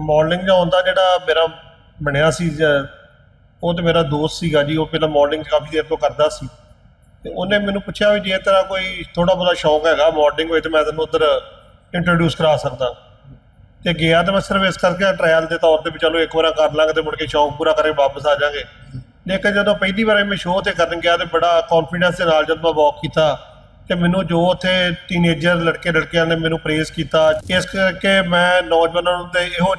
Modelling ਦਾ ਹੁੰਦਾ ਜਿਹੜਾ ਮੇਰਾ ਬਣਿਆ ਸੀ ਉਹ ਤੇ ਮੇਰਾ ਦੋਸਤ ਸੀਗਾ ਜੀ, ਉਹ ਪਹਿਲਾਂ ਮਾਡਲਿੰਗ ਕਾਫੀ ਦੇਰ ਤੋਂ ਕਰਦਾ ਸੀ। ਤੇ ਉਹਨੇ ਮੈਨੂੰ ਪੁੱਛਿਆ ਵੀ ਜੇ ਤੇਰਾ ਕੋਈ ਥੋੜਾ ਬਹੁਤਾ ਸ਼ੌਂਕ ਹੈਗਾ ਮਾਡਲਿੰਗ ਹੋਏ ਤੇ ਮੈਂ ਤੈਨੂੰ ਉਧਰ ਇੰਟਰੋਡਿਊਸ ਕਰਾ ਸਕਦਾ। ਤੇ ਗਿਆ ਤਾਂ ਮੈਂ ਸਿਰਫ ਇਸ ਕਰਕੇ ਟ੍ਰਾਇਲ ਦੇ ਤੌਰ ਤੇ ਵੀ ਚਲੋ ਇੱਕ ਵਾਰ ਕਰ ਲਾਂਗੇ ਤੇ ਮੁੜ ਕੇ ਸ਼ੌਂਕ ਪੂਰਾ ਕਰੇ ਵਾਪਸ ਆ ਜਾਾਂਗੇ। ਲੇਕਿਨ ਜਦੋਂ ਪਹਿਲੀ ਵਾਰ ਮੈਂ ਸ਼ੋਅ ਤੇ ਕਰਨ ਗਿਆ ਤੇ ਬੜਾ ਕੌਨਫੀਡੈਂਸ ਦੇ ਨਾਲ ਜਦੋਂ ਮੈਂ ਵਾਕ ਕੀਤਾ, ਤੇ ਮੈਨੂੰ ਜੋ ਉੱਥੇ ਟੀਨੇਜਰ ਲੜਕੇ ਲੜਕੀਆਂ ਨੇ ਮੈਨੂੰ ਪ੍ਰੇਜ਼ ਕੀਤਾ, ਇਸ ਕਰਕੇ ਮੈਂ ਨੌਜਵਾਨਾਂ ਨੂੰ ਤੇ ਇਹੋ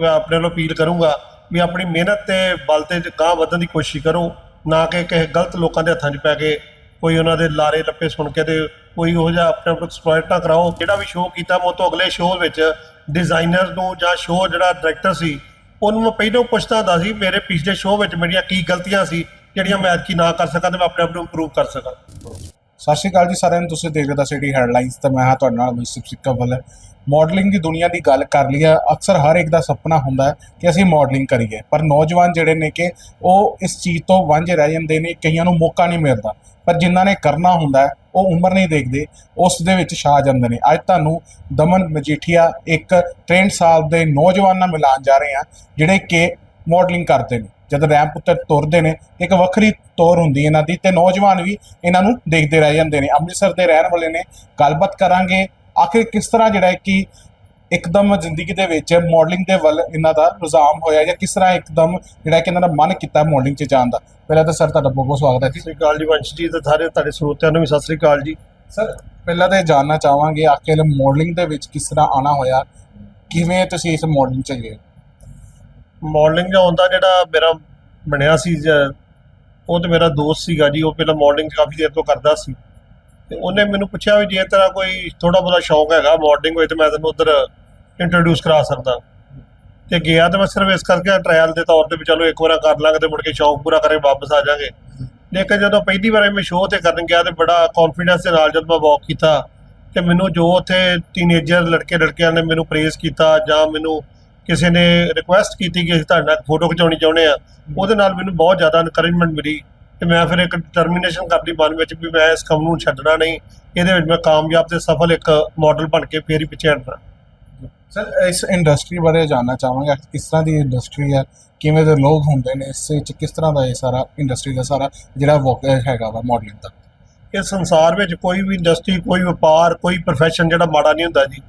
ਮੈਂ ਆਪਣੇ ਵੱਲੋਂ ਅਪੀਲ ਕਰੂੰਗਾ ਵੀ ਆਪਣੀ ਮਿਹਨਤ ਤੇ ਬਲ ਤੇ ਗਾਂਹ ਵਧਣ ਦੀ ਕੋਸ਼ਿਸ਼ ਕਰੋ, ਨਾ ਕਿ ਕਿਸੇ ਗਲਤ ਲੋਕਾਂ ਦੇ ਹੱਥਾਂ 'ਚ ਪੈ ਕੇ ਕੋਈ ਉਹਨਾਂ ਦੇ ਲਾਰੇ ਲੱਪੇ ਸੁਣ ਕੇ ਤੇ ਕੋਈ ਉਹ ਜਿਹਾ ਆਪਣੇ ਆਪ ਐਕਸਪਲੋਇਟ ਨਾ ਕਰਾਓ। ਜਿਹੜਾ ਵੀ ਸ਼ੋਅ ਕੀਤਾ ਮੈਂ ਉਹ ਤੋਂ ਅਗਲੇ ਸ਼ੋਅ ਵਿੱਚ ਡਿਜ਼ਾਈਨਰ ਨੂੰ ਜਾਂ ਸ਼ੋਅ ਜਿਹੜਾ ਡਾਇਰੈਕਟਰ ਸੀ, ਉਹਨੂੰ ਮੈਂ ਪਹਿਲਾਂ ਪੁੱਛਦਾ ਹੁੰਦਾ ਸੀ, ਮੇਰੇ ਪਿਛਲੇ ਸ਼ੋਅ ਵਿੱਚ ਮੇਰੀਆਂ ਕੀ ਗਲਤੀਆਂ ਸੀ, ਜਿਹੜੀਆਂ ਮੈਂ ਐਤਕੀ ਨਾ ਕਰ ਸਕਾਂ ਤੇ ਮੈਂ ਆਪਣੇ ਆਪ ਨੂੰ ਇੰਪਰੂਵ ਕਰ ਸਕਾਂ। ਸਤਿ ਸ਼੍ਰੀ ਅਕਾਲ ਜੀ ਸਾਰਿਆਂ ਨੂੰ, ਤੁਸੀਂ ਦੇਖ ਰਹੇ ਹੋ ਸਿਟੀ ਹੈਡਲਾਈਨਸ ਤੇ ਮੈਂ ਹਾਂ ਤੁਹਾਡੇ ਨਾਲ ਮਿਸਟਰ ਸਿੱਕਾ ਵੱਲ। ਮਾਡਲਿੰਗ ਦੀ ਦੁਨੀਆ ਦੀ ਗੱਲ ਕਰ ਲਈ ਹੈ ਅਕਸਰ ਹਰ ਇੱਕ ਦਾ ਸੁਪਨਾ ਹੁੰਦਾ ਹੈ ਕਿ ਅਸੀਂ ਮਾਡਲਿੰਗ ਕਰੀਏ, ਪਰ ਨੌਜਵਾਨ ਜਿਹੜੇ ਨੇ ਕਿ ਉਹ ਇਸ ਚੀਜ਼ ਤੋਂ ਵਾਂਝੇ ਰਹਿ ਜਾਂਦੇ ਨੇ, ਕਈਆਂ ਨੂੰ ਮੌਕਾ ਨਹੀਂ ਮਿਲਦਾ। ਪਰ ਜਿਨ੍ਹਾਂ ਨੇ ਕਰਨਾ ਹੁੰਦਾ ਉਹ ਉਮਰ ਨਹੀਂ ਦੇਖਦੇ, ਉਸ ਦੇ ਵਿੱਚ ਛਾ ਜਾਂਦੇ ਨੇ। ਅੱਜ ਤੁਹਾਨੂੰ ਦਮਨ ਮਜੀਠੀਆ ਇੱਕ 63 ਸਾਲ ਦੇ ਨੌਜਵਾਨ ਨਾਲ ਮਿਲਾਨ ਜਾ ਰਹੇ ਹਾਂ, ਜਿਹੜੇ ਕਿ ਮਾਡਲਿੰਗ ਕਰਦੇ ਨੇ। ਜਦ ਰੈਂਪ ਉੱਤੇ ਤੁਰਦੇ ਨੇ ਇੱਕ ਵੱਖਰੀ ਤੌਰ ਹੁੰਦੀ ਇਹਨਾਂ ਦੀ ਤੇ ਨੌਜਵਾਨ ਵੀ ਇਹਨਾਂ ਨੂੰ ਦੇਖਦੇ ਰਹਿ ਜਾਂਦੇ ਨੇ। ਅੰਮ੍ਰਿਤਸਰ ਦੇ ਰਹਿਣ ਵਾਲੇ ਨੇ ਗੱਲਬਾਤ ਕਰਾਂਗੇ ਆਖਿਰ ਕਿਸ ਤਰ੍ਹਾਂ ਜਿਹੜਾ ਹੈ ਕਿ ਇੱਕਦਮ ਜ਼ਿੰਦਗੀ ਦੇ ਵਿੱਚ ਮਾਡਲਿੰਗ ਦੇ ਵੱਲ ਇਹਨਾਂ ਦਾ ਰੁਝਾਨ ਹੋਇਆ ਜਾਂ ਕਿਸ ਤਰ੍ਹਾਂ ਇੱਕਦਮ ਜਿਹੜਾ ਕਿ ਇਹਨਾਂ ਦਾ ਮਨ ਕੀਤਾ ਮਾਡਲਿੰਗ 'ਚ ਜਾਣ ਦਾ। ਪਹਿਲਾਂ ਤਾਂ ਸਰ ਤੁਹਾਡਾ ਬਹੁਤ ਬਹੁਤ ਸਵਾਗਤ ਹੈ ਸਤਿ ਸ੍ਰੀ ਅਕਾਲ ਜੀ ਵੰਸ਼ ਜੀ ਤੇ ਸਾਰੇ ਤੁਹਾਡੇ ਸਰੋਤਿਆਂ ਨੂੰ ਵੀ ਸਤਿ ਸ੍ਰੀ ਅਕਾਲ ਜੀ। ਸਰ ਪਹਿਲਾਂ ਤਾਂ ਇਹ ਜਾਣਨਾ ਚਾਹਾਂਗੇ ਆਖਿਰ ਮਾਡਲਿੰਗ ਦੇ ਵਿੱਚ ਕਿਸ ਤਰ੍ਹਾਂ ਆਣਾ ਹੋਇਆ ਕਿਵੇਂ ਤੁਸੀਂ ਇਸ ਮਾਡਲਿੰਗ 'ਚ ਗਏ ਮਾਡਲਿੰਗ ਦਾ ਜਿਹੜਾ ਮੇਰਾ ਬਣਿਆ ਸੀ ਉਹ ਤੇ ਮੇਰਾ ਦੋਸਤ ਸੀਗਾ ਜੀ, ਉਹ ਪਹਿਲਾਂ ਮਾਡਲਿੰਗ ਕਾਫੀ ਦੇਰ ਤੋਂ ਕਰਦਾ ਸੀ। ਤੇ ਉਹਨੇ ਮੈਨੂੰ ਪੁੱਛਿਆ ਵੀ ਜੇ ਤੇਰਾ ਕੋਈ ਥੋੜਾ ਬਹੁਤਾ ਸ਼ੌਂਕ ਹੈਗਾ ਮਾਡਲਿੰਗ ਹੋਏ ਤੇ ਮੈਂ ਤੈਨੂੰ ਉਧਰ ਇੰਟਰੋਡਿਊਸ ਕਰਾ ਸਕਦਾ। ਤੇ ਗਿਆ ਤੇ ਮੈਂ ਸਿਰਫ ਇਸ ਕਰਕੇ ਟ੍ਰਾਇਲ ਦੇ ਤੌਰ ਤੇ ਵੀ ਚਲੋ ਇੱਕ ਵਾਰ ਕਰ ਲਾਂਗੇ ਤੇ ਮੁੜ ਕੇ ਸ਼ੌਂਕ ਪੂਰਾ ਕਰੇ ਵਾਪਸ ਆ ਜਾਾਂਗੇ। ਲੇਕਿਨ ਜਦੋਂ ਪਹਿਲੀ ਵਾਰ ਮੈਂ ਸ਼ੋਅ ਤੇ ਕਰਨ ਗਿਆ ਤੇ ਬੜਾ ਕੌਨਫੀਡੈਂਸ ਦੇ ਨਾਲ ਜਦੋਂ ਮੈਂ ਵਾਕ ਕੀਤਾ ਤੇ ਮੈਨੂੰ ਜੋ ਉੱਥੇ ਟੀਨੇਜਰ ਲੜਕੇ ਲੜਕਿਆਂ ਨੇ ਮੈਨੂੰ ਪ੍ਰੇਜ਼ ਕੀਤਾ ਜਾਂ ਮੈਨੂੰ ਕਿਸੇ ਨੇ ਰਿਕੁਐਸਟ ਕੀਤੀ ਕਿ ਅਸੀਂ ਤੁਹਾਡੇ ਨਾਲ ਫੋਟੋ ਖਿਚਾਉਣੀ ਚਾਹੁੰਦੇ ਆ ਉਹਦੇ ਨਾਲ ਮੈਨੂੰ ਬਹੁਤ ਜ਼ਿਆਦਾ ਇਨਕਰੇਜਮੈਂਟ ਮਿਲੀ ਤੇ ਮੈਂ ਫਿਰ ਇੱਕ ਡਿਟਰਮੀਨੇਸ਼ਨ ਕਰ ਲਈ ਮਨ ਵਿੱਚ ਵੀ ਮੈਂ ਇਸ ਕੰਮ ਨੂੰ ਛੱਡਣਾ ਨਹੀਂ ਇਹਦੇ ਵਿੱਚ ਮੈਂ ਕਾਮਯਾਬ ਤੇ ਸਫਲ ਇੱਕ ਮਾਡਲ ਬਣ ਕੇ ਫੇਰ ਹੀ ਪਿੱਛੇ ਹਟਣਾ। ਸਰ ਇਸ ਇੰਡਸਟਰੀ ਬਾਰੇ ਜਾਣਨਾ ਚਾਹਾਂਗਾ ਕਿਸ ਤਰ੍ਹਾਂ ਦੀ ਇੰਡਸਟਰੀ ਹੈ ਕਿਵੇਂ ਦੇ ਲੋਕ ਹੁੰਦੇ ਨੇ ਇਸ ਵਿੱਚ ਕਿਸ ਤਰ੍ਹਾਂ ਦਾ ਇਹ ਸਾਰਾ ਇੰਡਸਟਰੀ ਦਾ ਸਾਰਾ ਜਿਹੜਾ ਵਰਕ ਹੈਗਾ ਵਾ ਮਾਡਲਿੰਗ ਦਾ? ਇਸ ਸੰਸਾਰ ਵਿੱਚ ਕੋਈ ਵੀ ਇੰਡਸਟਰੀ ਕੋਈ ਵਪਾਰ ਕੋਈ profession ਜਿਹੜਾ ਮਾੜਾ ਨਹੀਂ ਹੁੰਦਾ ਜੀ।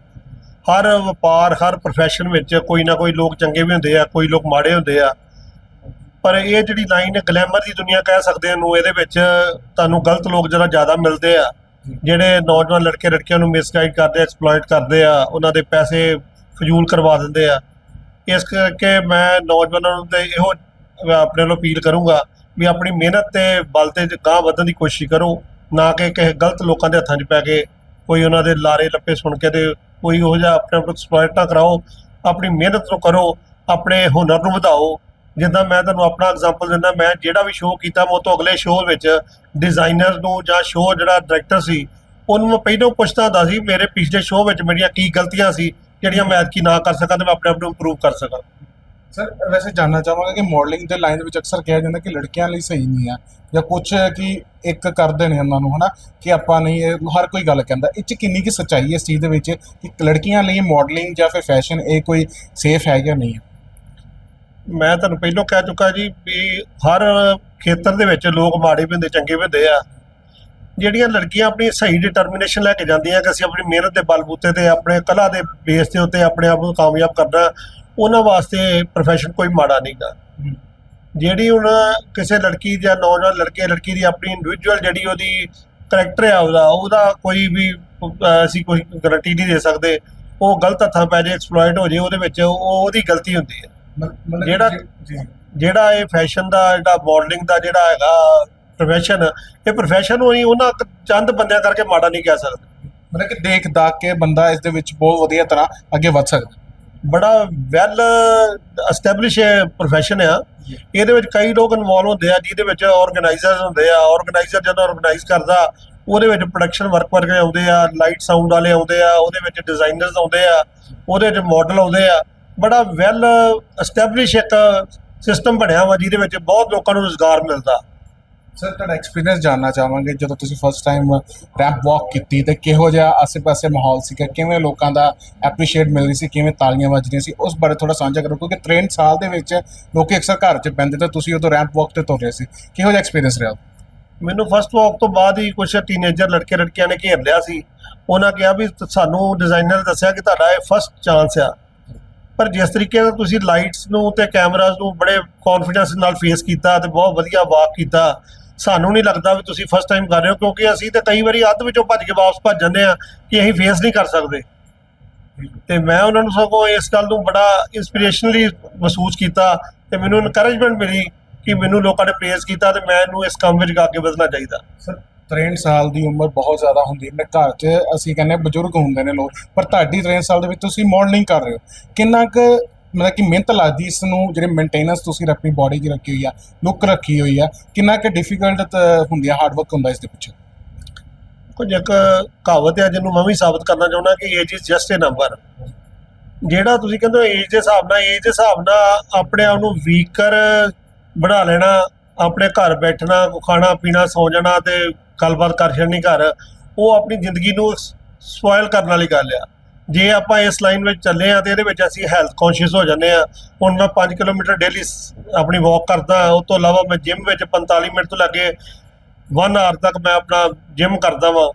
ਹਰ ਵਪਾਰ, ਹਰ ਪ੍ਰੋਫੈਸ਼ਨ ਵਿੱਚ ਕੋਈ ਨਾ ਕੋਈ ਲੋਕ ਚੰਗੇ ਵੀ ਹੁੰਦੇ ਆ, ਕੋਈ ਲੋਕ ਮਾੜੇ ਹੁੰਦੇ ਆ। ਪਰ ਇਹ ਜਿਹੜੀ ਲਾਈਨ ਹੈ ਗਲੈਮਰ ਦੀ ਦੁਨੀਆ ਕਹਿ ਸਕਦੇ ਹਾਂ ਨੂੰ, ਇਹਦੇ ਵਿੱਚ ਤੁਹਾਨੂੰ ਗਲਤ ਲੋਕ ਜਿਹੜਾ ਜ਼ਿਆਦਾ ਮਿਲਦੇ ਆ। ਜਿਹੜੇ ਨੌਜਵਾਨ ਲੜਕੇ, ਲੜਕੀਆਂ ਨੂੰ ਮਿਸਗਾਈਡ ਕਰਦੇ ਆ ਐਕਸਪਲੋਇਟ ਕਰਦੇ ਆ, ਉਹਨਾਂ ਦੇ ਪੈਸੇ ਫਜ਼ੂਲ ਕਰਵਾ ਦਿੰਦੇ ਆ। ਇਸ ਕਰਕੇ ਮੈਂ ਨੌਜਵਾਨਾਂ ਨੂੰ ਤੇ ਇਹੋ ਆਪਣੇ ਵੱਲੋਂ ਅਪੀਲ ਕਰੂੰਗਾ ਵੀ ਆਪਣੀ ਮਿਹਨਤ ਤੇ ਬਲ ਤੇ ਗਾਂਹ ਵਧਣ ਦੀ ਕੋਸ਼ਿਸ਼ ਕਰੋ, ਨਾ ਕਿ ਕਿਸੇ ਗਲਤ ਲੋਕਾਂ ਦੇ ਹੱਥਾਂ 'ਚ ਪੈ ਕੇ ਕੋਈ ਉਹਨਾਂ ਦੇ ਲਾਰੇ ਲੱਪੇ ਸੁਣ ਕੇ ਤੇ ਕੋਈ ਉਹ ਜਿਹਾ ਆਪਣੇ ਆਪ ਐਕਸਪਲੋਇਟ ਨਾ ਕਰਾਓ, ਆਪਣੀ ਮਿਹਨਤ ਨੂੰ ਕਰੋ, ਆਪਣੇ ਹੁਨਰ ਨੂੰ ਵਧਾਓ। ਜਿੱਦਾਂ ਮੈਂ ਤੁਹਾਨੂੰ ਆਪਣਾ ਐਗਜ਼ਾਮਪਲ ਦਿੰਦਾ, ਮੈਂ ਜਿਹੜਾ ਵੀ ਸ਼ੋਅ ਕੀਤਾ, ਮੈਂ ਉਹ ਤੋਂ ਅਗਲੇ ਸ਼ੋਅ ਵਿੱਚ ਡਿਜ਼ਾਈਨਰ ਨੂੰ ਜਾਂ ਸ਼ੋਅ ਜਿਹੜਾ ਡਾਇਰੈਕਟਰ ਸੀ, ਉਹਨੂੰ ਮੈਂ ਪਹਿਲਾਂ ਪੁੱਛਦਾ ਹੁੰਦਾ ਸੀ, ਮੇਰੇ ਪਿਛਲੇ ਸ਼ੋਅ ਵਿੱਚ ਮੇਰੀਆਂ ਕੀ ਗਲਤੀਆਂ ਸੀ, ਜਿਹੜੀਆਂ ਮੈਂ ਐਤਕੀ ਨਾ ਕਰ ਸਕਾਂ ਤੇ ਮੈਂ ਆਪਣੇ ਆਪ ਨੂੰ ਇੰਪਰੂਵ ਕਰ ਸਕਾਂ। ਸਰ ਵੈਸੇ ਜਾਣਨਾ ਚਾਹਾਂਗਾ ਕਿ ਮਾਡਲਿੰਗ ਦੇ ਲਾਈਨ ਵਿੱਚ ਅਕਸਰ ਕਿਹਾ ਜਾਂਦਾ ਕਿ ਲੜਕੀਆਂ ਲਈ ਸਹੀ ਨਹੀਂ ਆ ਜਾਂ ਕੁਝ ਕਿ ਇੱਕ ਕਰਦੇ ਨੇ ਉਹਨਾਂ ਨੂੰ, ਹਨਾ, ਕਿ ਆਪਾਂ ਨਹੀਂ, ਇਹ ਹਰ ਕੋਈ ਗੱਲ ਕਹਿੰਦਾ। ਇਹ ਚ ਕਿੰਨੀ ਕੀ ਸੱਚਾਈ ਹੈ ਇਸ ਚੀਜ਼ ਦੇ ਵਿੱਚ ਕਿ ਲੜਕੀਆਂ ਲਈ ਮਾਡਲਿੰਗ ਜਾਂ ਫਿਰ ਫੈਸ਼ਨ ਇਹ ਕੋਈ ਸੇਫ ਹੈ ਜਾਂ ਨਹੀਂ ਹੈ? ਮੈਂ ਤੁਹਾਨੂੰ ਪਹਿਲਾਂ ਕਹਿ ਚੁੱਕਾ ਜੀ ਵੀ ਹਰ ਖੇਤਰ ਦੇ ਵਿੱਚ ਲੋਕ ਮਾੜੇ ਵੀ ਹੁੰਦੇ ਚੰਗੇ ਵੀ ਹੁੰਦੇ ਆ। ਜਿਹੜੀਆਂ ਲੜਕੀਆਂ ਆਪਣੀ ਸਹੀ ਡਿਟਰਮੀਨੇਸ਼ਨ ਲੈ ਕੇ ਜਾਂਦੀਆਂ ਕਿ ਅਸੀਂ ਆਪਣੀ ਮਿਹਨਤ ਦੇ ਬਲਬੂਤੇ ਤੇ, ਆਪਣੇ ਕਲਾ ਦੇ ਬੇਸ ਦੇ ਉੱਤੇ ਆਪਣੇ ਆਪ ਨੂੰ ਕਾਮਯਾਬ ਕਰਨਾ ਉਹਨਾਂ ਵਾਸਤੇ profession ਕੋਈ ਮਾੜਾ ਨਹੀਂਗਾ ਜਿਹੜੀ ਹੁਣ ਕਿਸੇ ਲੜਕੀ ਜਾਂ ਨੌਜਵਾਨ ਲੜਕੇ ਲੜਕੀ ਦੀ ਆਪਣੀ ਇੰਡੀਵਿਜੂਅਲ ਜਿਹੜੀ ਉਹਦੀ ਕਰੈਕਟਰ ਆ ਉਹਦਾ ਉਹਦਾ ਕੋਈ ਵੀ ਅਸੀਂ ਕੋਈ ਗਾਰੰਟੀ ਨਹੀਂ ਦੇ ਸਕਦੇ। ਉਹ ਗਲਤ ਹੱਥਾਂ ਪੈ ਜੇ ਐਕਸਪਲੋਇਟ ਹੋ ਜੇ ਉਹਦੇ ਵਿੱਚ ਉਹ ਉਹਦੀ ਗਲਤੀ ਹੁੰਦੀ ਹੈ। ਜਿਹੜਾ- ਜਿਹੜਾ ਇਹ ਫੈਸ਼ਨ ਦਾ ਜਿਹੜਾ ਮਾਡਲਿੰਗ ਦਾ ਜਿਹੜਾ ਹੈਗਾ profession ਇਹ profession ਹੋਈ ਉਹਨਾਂ ਚੰਦ ਬੰਦਿਆਂ ਕਰਕੇ ਮਾੜਾ ਨਹੀਂ ਕਹਿ ਸਕਦੇ। ਮਤਲਬ ਕਿ ਦੇਖ ਦਾਖ ਕੇ ਬੰਦਾ ਇਸ ਦੇ ਵਿੱਚ ਬਹੁਤ ਵਧੀਆ ਤਰ੍ਹਾਂ ਅੱਗੇ ਵੱਧ ਸਕਦਾ। ਬੜਾ ਵੈਲ ਐਸਟੈਬਲਿਸ਼ profession ਆ। ਇਹਦੇ ਵਿੱਚ ਕਈ ਲੋਕ ਇਨਵੋਲਵ ਹੁੰਦੇ ਆ ਜਿਹਦੇ ਵਿੱਚ ਆਰਗੇਨਾਈਜ਼ਰਸ ਹੁੰਦੇ ਆ। ਆਰਗੇਨਾਈਜ਼ਰ ਜਦੋਂ ਆਰਗੇਨਾਈਜ਼ ਕਰਦਾ ਉਹਦੇ ਵਿੱਚ ਪ੍ਰੋਡਕਸ਼ਨ ਵਰਕ ਵਰਗੇ ਆਉਂਦੇ ਆ ਲਾਈਟ ਸਾਊਂਡ ਵਾਲੇ ਆਉਂਦੇ ਆ ਉਹਦੇ ਵਿੱਚ ਡਿਜ਼ਾਈਨਰਸ ਆਉਂਦੇ ਆ ਉਹਦੇ ਵਿੱਚ ਮਾਡਲ ਆਉਂਦੇ ਆ। ਬੜਾ ਵੈਲ ਐਸਟੈਬਲਿਸ਼ ਇੱਕ ਸਿਸਟਮ ਬਣਿਆ ਵਾ ਜਿਹਦੇ ਵਿੱਚ ਬਹੁਤ ਲੋਕਾਂ ਨੂੰ ਰੋਜ਼ਗਾਰ ਮਿਲਦਾ। ਸਰ ਤੁਹਾਡਾ ਐਕਸਪੀਰੀਅੰਸ ਜਾਨਣਾ ਚਾਹਾਂਗੇ, ਜਦੋਂ ਤੁਸੀਂ ਫਸਟ ਟਾਈਮ ਰੈਂਪ ਵਾਕ ਕੀਤੀ ਤੇ ਕਿਹੋ ਜਿਹਾ ਆਸ-ਪਾਸੇ ਮਾਹੌਲ ਸੀਗਾ, ਕਿਵੇਂ ਲੋਕਾਂ ਦਾ ਐਪਰੀਸ਼ੀਏਟ ਮਿਲ ਰਹੀ ਸੀ, ਕਿਵੇਂ ਤਾਲੀਆਂ ਵੱਜ ਰਹੀਆਂ ਸੀ, ਉਸ ਬਾਰੇ ਥੋੜਾ ਸਾਂਝਾ ਕਰੋ, ਕਿਉਂਕਿ 63 ਸਾਲ ਦੇ ਵਿੱਚ ਲੋਕੀ ਅਕਸਰ ਘਰ 'ਚ ਪੈਂਦੇ ਤਾਂ ਤੁਸੀਂ ਉਦੋਂ ਰੈਂਪ ਵਾਕ ਤੇ ਤੁਰ ਰਹੇ ਸੀ। ਕਿਹੋ ਜਿਹਾ ਐਕਸਪੀਰੀਅੰਸ ਰਿਹਾ? ਮੈਨੂੰ ਫਸਟ ਵਾਕ ਤੋਂ ਬਾਅਦ ਹੀ ਕੁਝ ਟੀਨੇਜਰ ਲੜਕੇ ਲੜਕੀਆਂ ਨੇ ਘੇਰ ਲਿਆ ਸੀ। ਉਹਨਾਂ ਕਿਹਾ ਵੀ ਸਾਨੂੰ ਡਿਜ਼ਾਈਨਰ ਨੇ ਦੱਸਿਆ ਕਿ ਤੁਹਾਡਾ ਇਹ ਫਸਟ ਚਾਂਸ ਆ। ਪਰ ਜਿਸ ਤਰੀਕੇ ਨਾਲ ਤੁਸੀਂ ਲਾਈਟਸ ਨੂੰ ਤੇ ਕੈਮਰਾਜ਼ ਨੂੰ ਬੜੇ ਕੌਨਫੀਡੈਂਸ ਨਾਲ ਫੇਸ ਕੀਤਾ ਤੇ ਬਹੁਤ ਵਧੀਆ ਵਾਕ ਕੀਤਾ ਸਾਨੂੰ ਨਹੀਂ ਲੱਗਦਾ ਵੀ ਤੁਸੀਂ ਫਸਟ ਟਾਈਮ ਕਰ ਰਹੇ ਹੋ, ਕਿਉਂਕਿ ਅਸੀਂ ਤਾਂ ਕਈ ਵਾਰੀ ਅੱਧ ਵਿੱਚੋਂ ਭੱਜ ਕੇ ਵਾਪਸ ਭੱਜ ਜਾਂਦੇ ਆ ਕਿ ਅਸੀਂ ਫੇਸ ਨਹੀਂ ਕਰ ਸਕਦੇ। ਤੇ ਮੈਂ ਉਹਨਾਂ ਨੂੰ ਸਗੋਂ ਇਸ ਗੱਲ ਨੂੰ ਬੜਾ ਇਨਸਪੀਰੇਸ਼ਨਲੀ ਮਹਿਸੂਸ ਕੀਤਾ ਤੇ ਮੈਨੂੰ ਇਨਕਰੇਜਮੈਂਟ ਮਿਲੀ ਕਿ ਮੈਨੂੰ ਲੋਕਾਂ ਨੇ ਪ੍ਰੇਜ਼ ਕੀਤਾ ਤੇ ਮੈਨੂੰ ਇਸ ਕੰਮ ਵਿੱਚ ਅੱਗੇ ਵਧਣਾ ਚਾਹੀਦਾ। ਸਰ 63 ਸਾਲ ਦੀ ਉਮਰ ਬਹੁਤ ਜ਼ਿਆਦਾ ਹੁੰਦੀ ਹੈ। ਘਰ 'ਚ ਅਸੀਂ ਕਹਿੰਦੇ ਬਜ਼ੁਰਗ ਹੁੰਦੇ ਨੇ ਲੋਕ, ਪਰ ਤੁਹਾਡੀ 63 ਸਾਲ ਦੇ ਵਿੱਚ ਤੁਸੀਂ ਮਾਡਲਿੰਗ ਕਰ ਰਹੇ ਹੋ। ਕਿੰਨਾ ਕੁ ਮਤਲਬ ਕਿ ਮਿਹਨਤ ਲੱਗਦੀ ਇਸ ਨੂੰ, ਜਿਹੜੇ ਮੇਨਟੇਨੈਂਸ ਤੁਸੀਂ ਆਪਣੀ ਬਾਡੀ 'ਚ ਰੱਖੀ ਹੋਈ ਆ ਲੁੱਕ ਰੱਖੀ ਹੋਈ ਆ, ਕਿੰਨਾ ਕੁ ਡਿਫਿਕਲਟ ਹੁੰਦੀ ਆ ਹਾਰਡ ਵਰਕ ਹੁੰਦਾ ਇਸ ਦੇ ਪਿੱਛੇ? ਕੁਝ ਇੱਕ ਕਹਾਵਤ ਹੈ ਜਿਹਨੂੰ ਮੈਂ ਵੀ ਸਾਬਤ ਕਰਨਾ ਚਾਹੁੰਦਾ ਕਿ age is just a number ਜਿਹੜਾ ਤੁਸੀਂ ਕਹਿੰਦੇ ਹੋ ਏਜ ਦੇ ਹਿਸਾਬ ਨਾਲ ਏਜ ਦੇ ਹਿਸਾਬ ਨਾਲ ਆਪਣੇ ਆਪ ਨੂੰ ਵੀਕਰ ਬਣਾ ਲੈਣਾ, ਆਪਣੇ ਘਰ ਬੈਠਣਾ, ਖਾਣਾ, ਪੀਣਾ, ਸੌ ਜਾਣਾ ਤੇ ਗੱਲਬਾਤ ਕਰ ਛੱਡਣੀ ਘਰ, ਉਹ ਆਪਣੀ ਜ਼ਿੰਦਗੀ ਨੂੰ ਸਪੋਇਲ ਕਰਨ ਵਾਲੀ ਗੱਲ ਆ। ਜੇ ਆਪਾਂ ਇਸ ਲਾਈਨ ਵਿੱਚ ਚੱਲੇ ਆ ਤੇ ਇਹਦੇ ਵਿੱਚ ਅਸੀਂ ਹੈਲਥ ਕੌਨਸ਼ੀਅਸ ਹੋ ਜਾਂਦੇ ਆ ਹੁਣ ਮੈਂ 5 ਕਿਲੋਮੀਟਰ ਡੇਲੀ ਆਪਣੀ ਵਾਕ ਕਰਦਾ ਉਸ ਤੋਂ ਇਲਾਵਾ ਮੈਂ ਜਿਮ ਵਿੱਚ 45 ਮਿੰਟ ਤੋਂ ਲੱਗੇ 1 ਆਵਰ ਤੱਕ ਮੈਂ ਆਪਣਾ ਜਿਮ ਕਰਦਾ ਵਾਂ।